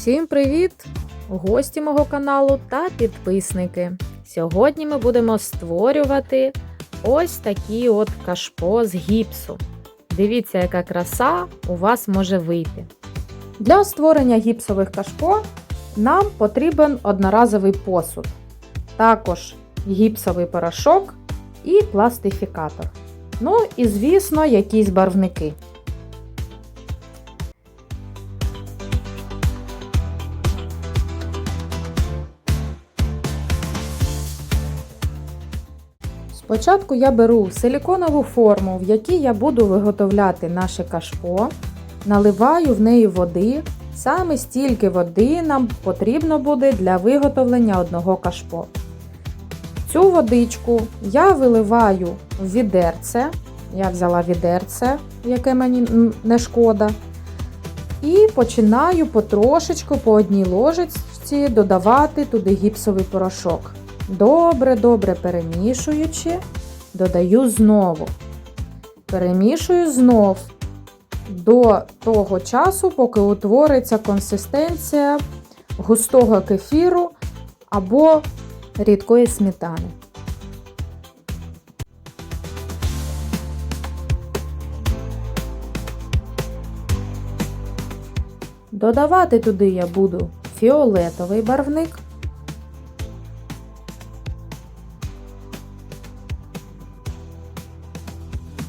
Всім привіт! Гості мого каналу та підписники. Сьогодні ми будемо створювати ось такі от кашпо з гіпсу. Дивіться, яка краса у вас може вийти. Для створення гіпсових кашпо нам потрібен одноразовий посуд, також гіпсовий порошок і пластифікатор. Ну і, звісно, якісь барвники. Спочатку я беру силіконову форму, в якій я буду виготовляти наше кашпо, наливаю в неї води. Саме стільки води нам потрібно буде для виготовлення одного кашпо. Цю водичку я виливаю в відерце. Я взяла відерце, яке мені не шкода. І починаю потрошечку по одній ложечці додавати туди гіпсовий порошок. Добре-добре перемішуючи, додаю знову. Перемішую знов до того часу, поки утвориться консистенція густого кефіру або рідкої сметани. Додавати туди я буду фіолетовий барвник.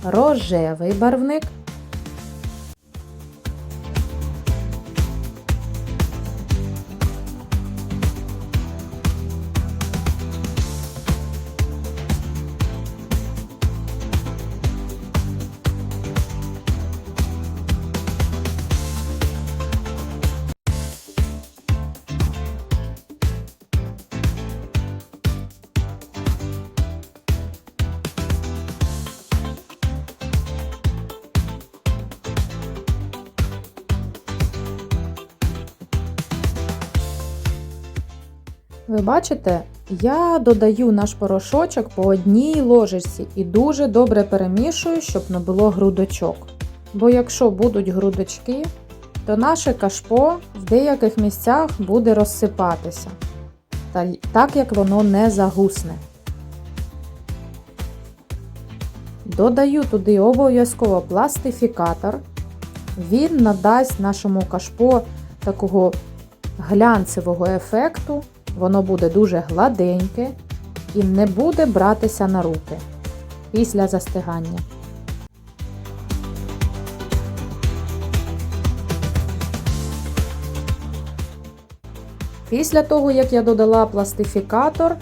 Рожевий барвник, Ви бачите, я додаю наш порошочок по одній ложечці і дуже добре перемішую, щоб не було грудочок. Бо якщо будуть грудочки, то наше кашпо в деяких місцях буде розсипатися, так як воно не загусне. Додаю туди обов'язково пластифікатор. Він надасть нашому кашпо такого глянцевого ефекту. Воно буде дуже гладеньке і не буде братися на руки після застигання. Після того, як я додала пластифікатор,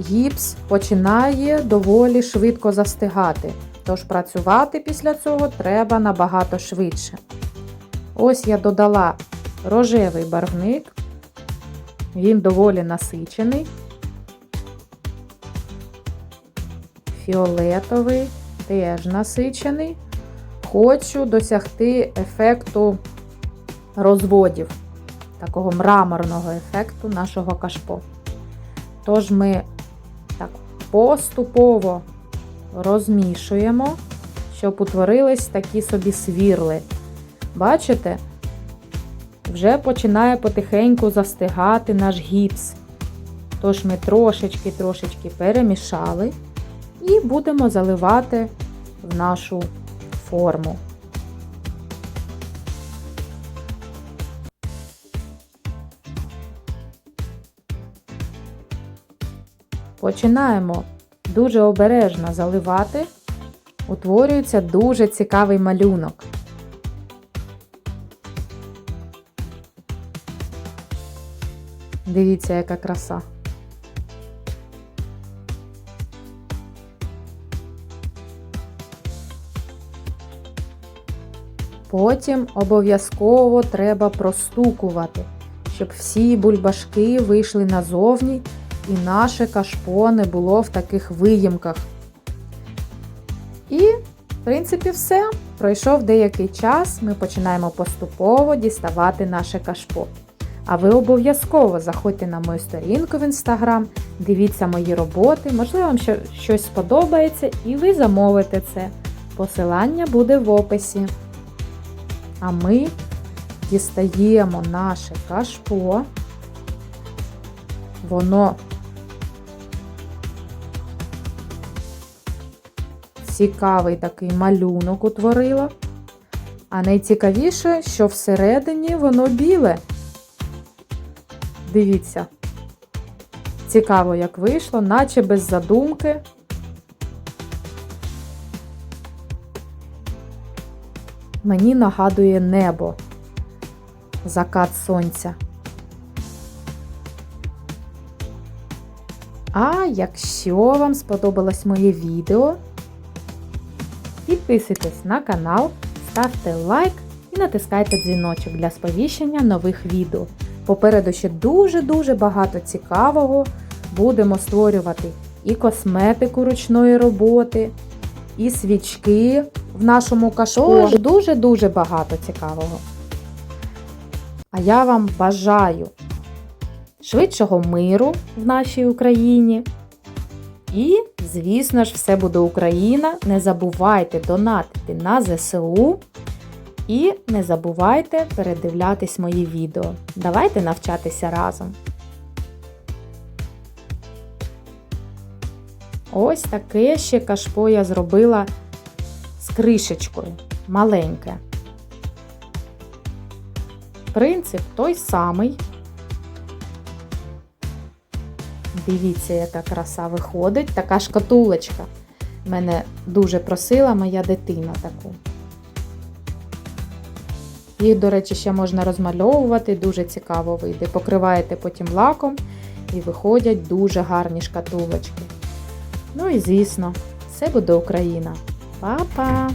гіпс починає доволі швидко застигати. Тож працювати після цього треба набагато швидше. Ось я додала рожевий барвник. Він доволі насичений. Фіолетовий теж насичений. Хочу досягти ефекту розводів, такого мраморного ефекту нашого кашпо. Тож ми так поступово розмішуємо, щоб утворились такі собі свірли. Бачите? Вже починає потихеньку застигати наш гіпс. Тож ми трошечки-трошечки перемішали і будемо заливати в нашу форму. Починаємо дуже обережно заливати, утворюється дуже цікавий малюнок. Дивіться, яка краса. Потім обов'язково треба простукувати, щоб всі бульбашки вийшли назовні і наше кашпо не було в таких виїмках. І, в принципі, все. Пройшов деякий час, ми починаємо поступово діставати наше кашпо. А ви обов'язково заходьте на мою сторінку в інстаграм, дивіться мої роботи, можливо, вам щось сподобається і ви замовите це. Посилання буде в описі. А ми дістаємо наше кашпо. Воно цікавий такий малюнок утворило. А найцікавіше, що всередині воно біле. Дивіться. Цікаво, як вийшло, наче без задумки. Мені нагадує небо, закат сонця. А якщо вам сподобалось моє відео, підписуйтесь на канал, ставте лайк і натискайте дзвіночок для сповіщення нових відео. Попереду ще дуже-дуже багато цікавого. Будемо створювати і косметику ручної роботи, і свічки в нашому. Тож дуже-дуже багато цікавого. А я вам бажаю швидшого миру в нашій Україні. І, звісно ж, все буде Україна. Не забувайте донатити на ЗСУ. І не забувайте передивлятись мої відео. Давайте навчатися разом. Ось таке ще кашпо я зробила з кришечкою маленьке. Принцип той самий. Дивіться, яка краса виходить. Така шкатулочка. Мене дуже просила моя дитина таку. Їх, до речі, ще можна розмальовувати, дуже цікаво вийде. Покриваєте потім лаком і виходять дуже гарні шкатулочки. Ну і звісно, все буде Україна. Па-па!